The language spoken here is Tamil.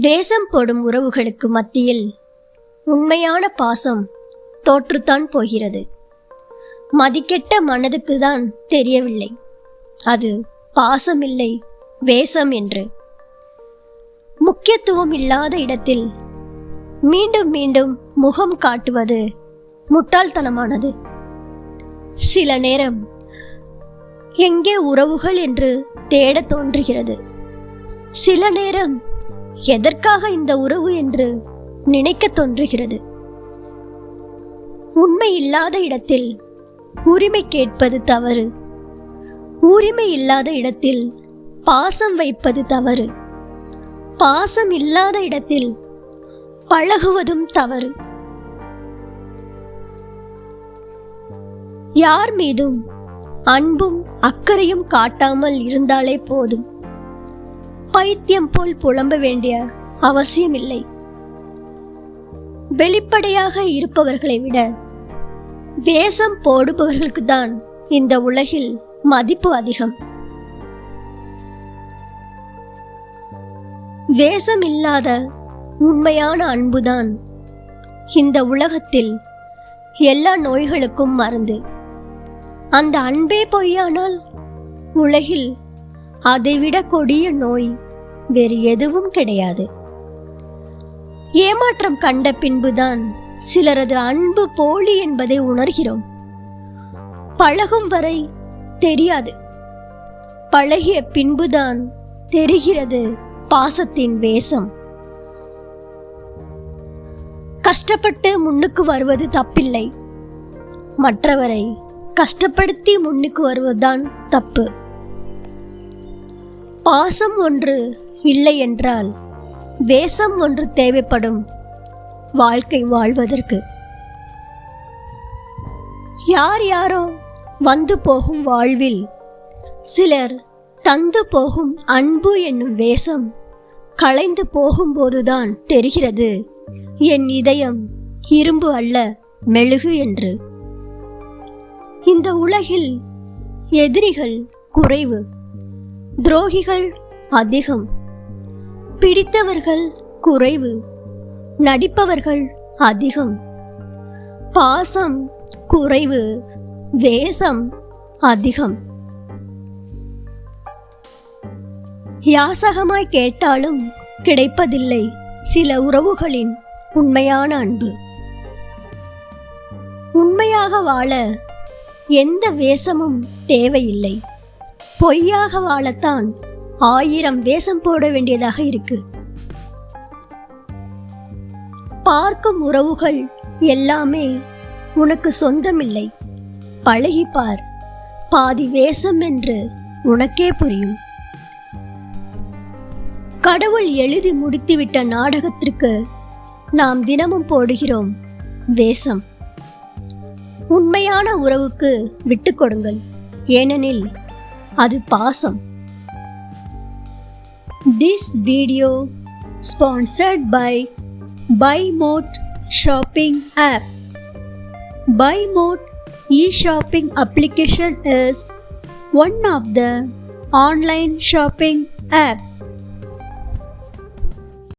வேஷம் போடும் உறவுகளுக்கு மத்தியில் உண்மையான பாசம் தோற்றுத்தான் போகிறது. மதிக்கெட்ட மனதுக்கு தான் தெரியவில்லை. அது பாசமில்லை வேஷம் என்று. முக்கியத்துவம் இல்லாத இடத்தில் மீண்டும் மீண்டும் முகம் காட்டுவது முட்டாள்தனமானது. சில நேரம் எங்கே உறவுகள் என்று தேடத் தோன்றுகிறது. சில நேரம் எதற்காக இந்த உறவு என்று நினைக்க தோன்றுகிறது? உண்மை இல்லாத இடத்தில் உரிமை கேட்பது தவறு. உரிமை இல்லாத இடத்தில் பாசம் வைப்பது தவறு. பாசம் இல்லாத இடத்தில் பழகுவதும் தவறு. யார் மீதும் அன்பும் அக்கறையும் காட்டாமல் இருந்தாலே போதும். பைத்தியம் போல் புலம்ப வேண்டிய அவசியமில்லை. வெளிப்படையாக இருப்பவர்களை விட வேஷம் போடுபவர்களுக்கு தான் இந்த உலகில் மதிப்பு அதிகம். வேஷம் இல்லாத உண்மையான அன்புதான் இந்த உலகத்தில் எல்லா நோய்களுக்கும் மருந்து. அந்த அன்பே பொய்யானால் உலகில் அதைவிட கொடிய நோய் வேறு எதுவும் கிடையாது. ஏமாற்றம் கண்ட பின்புதான் சிலரது அன்பு போலி என்பதை உணர்கிறோம். பழகும் வரை தெரியாது. பழகிய பின்புதான் தெரிகிறது பாசத்தின் வேஷம். கஷ்டப்பட்டு முன்னுக்கு வருவது தப்பில்லை. மற்றவரை கஷ்டப்படுத்தி முன்னுக்கு வருவதுதான் தப்பு. பாசம் ஒன்று இல்லை என்றால் வேஷம் ஒன்று தேவைப்படும் வாழ்க்கை வாழ்வதற்கு. யார் யாரோ வந்து போகும் வாழ்வில் சிலர் தந்து போகும் அன்பு என்னும் வேஷம் களைந்து போகும்போதுதான் தெரிகிறது. என் இதயம் இரும்பு அல்ல மெழுகு என்று. இந்த உலகில் எதிரிகள் குறைவு துரோகிகள் அதிகம். பிடித்தவர்கள் குறைவு நடிப்பவர்கள் அதிகம். பாசம் குறைவு வேஷம் அதிகம். யாசகமாய் கேட்டாலும் கிடைப்பதில்லை சில உறவுகளின் உண்மையான அன்பு. உண்மையாக வாழ எந்த வேஷமும் தேவையில்லை. பொய்யாக வாழத்தான் ஆயிரம் வேஷம் போட வேண்டியதாக இருக்கு. பார்க்கும் உறவுகள் எல்லாமே உனக்கு சொந்தமில்லை. பழகிப்பார். பாதி வேஷம் என்று உனக்கே புரியும். கடவுள் எழுதி முடித்துவிட்ட நாடகத்திற்கு நாம் தினமும் போடுகிறோம் வேஷம். உண்மையான உறவுக்கு விட்டு கொடுங்கள். ஏனெனில் அது பாசம். This video sponsored by BuyMote shopping app. BuyMote e-shopping application is one of the online shopping apps.